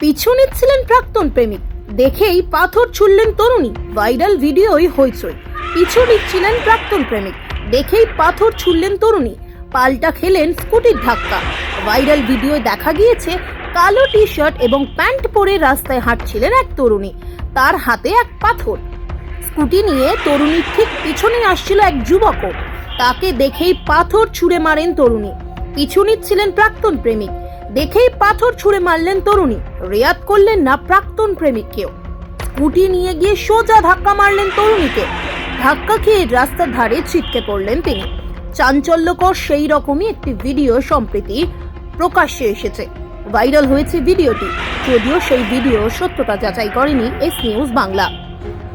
পিছু নিচ্ছিলেন প্রাক্তন প্রেমিক। দেখেই পাথর ছুড়লেন তরুণী। ভাইরাল ভিডিওই হইচই। পিছু নিচ্ছিলেন প্রাক্তন প্রেমিক। দেখেই পাথর ছুড়লেন তরুণী। পাল্টা খেলেন স্কুটির ধাক্কা। ভাইরাল ভিডিওয় দেখা গিয়েছে, কালো টি শার্ট এবং প্যান্ট পরে রাস্তায় হাঁটছিলেন এক তরুণী। তার হাতে এক পাথর। স্কুটি নিয়ে তরুণীর ঠিক পিছনে আসছিল এক যুবকও। তাকে দেখেই পাথর ছুঁড়ে মারেন তরুণী। পিছু নিচ্ছিলেন প্রাক্তন প্রেমিক। দেখেই পাথর ছুঁড়ে মারলেন তরুণী। রেয়াত করলেন না প্রাক্তন প্রেমিককেও। স্কুটি নিয়ে গিয়ে সোজা ধাক্কা মারলেন তরুণীকে। ধাক্কা খেয়ে রাস্তার ধারে ছিটকে পড়লেন তিনি। চাঞ্চল্যকর সেই রকমই একটি ভিডিও সম্প্রতি প্রকাশ্যে এসেছে। ভাইরাল হয়েছে ভিডিওটি। যদিও সেই ভিডিও সত্যতা যাচাই করেনি এস নিউজ বাংলা।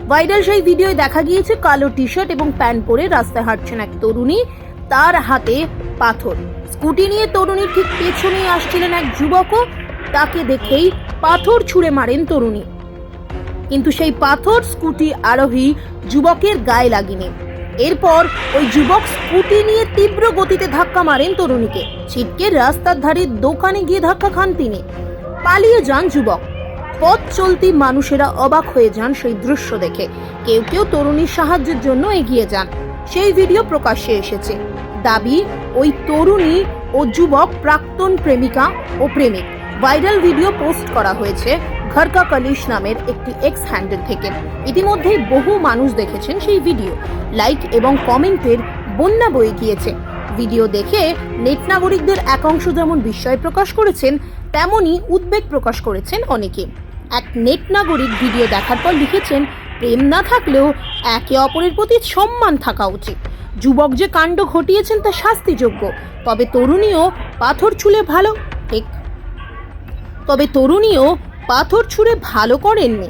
ভাইরাল সেই ভিডিওয় দেখা গিয়েছে কালো টি শার্ট এবং প্যান্ট পরে রাস্তায় হাঁটছেন এক তরুণী। তার হাতে পাথর। স্কুটি নিয়ে তরুণীর ঠিক পেছনে আসছিলেন এক যুবকও। তাকে দেখেই পাথর ছুঁড়ে মারেন তরুণী। কিন্তু সেই পাথর, স্কুটি, আরোহী যুবকের গায়ে লাগেনি। এরপর ওই যুবক স্কুটি নিয়ে তীব্র গতিতে ধাক্কা মারেন তরুণীকে। ছিটকে রাস্তার ধারে দোকানে গিয়ে ধাক্কা খান তিনি। পালিয়ে যান যুবক। পথ চলতি মানুষেরা অবাক হয়ে যান সেই দৃশ্য দেখে। কেউ কেউ তরুণীর সাহায্যের জন্য এগিয়ে যান। সেই ভিডিও প্রকাশ্যে এসেছে। দাবি, ওই তরুণী ও যুবক প্রাক্তন প্রেমিকা ও প্রেমিক। ভাইরাল ভিডিও পোস্ট করা হয়েছে ঘরকা কলিশ নামের একটি এক্স হ্যান্ডেল থেকে। ইতিমধ্যেই বহু মানুষ দেখেছেন সেই ভিডিও। লাইক এবং কমেন্টের বন্যা বয়ে গিয়েছে। ভিডিও দেখে নেট নাগরিকদের একাংশ যেমন বিস্ময় প্রকাশ করেছেন, তেমনই উদ্বেগ প্রকাশ করেছেন অনেকে। এক নেট নাগরিক ভিডিও দেখার পর লিখেছেন প্রেম না থাকলেও একে অপরের প্রতি সম্মান থাকা উচিত। যুবক যে কাণ্ড ঘটিয়েছেন তা শাস্তিযোগ্য। তবে তরুণীও পাথর ছুলে ভালো, ঠিক। তবে তরুণীও পাথর ছুঁড়ে ভালো করেননি।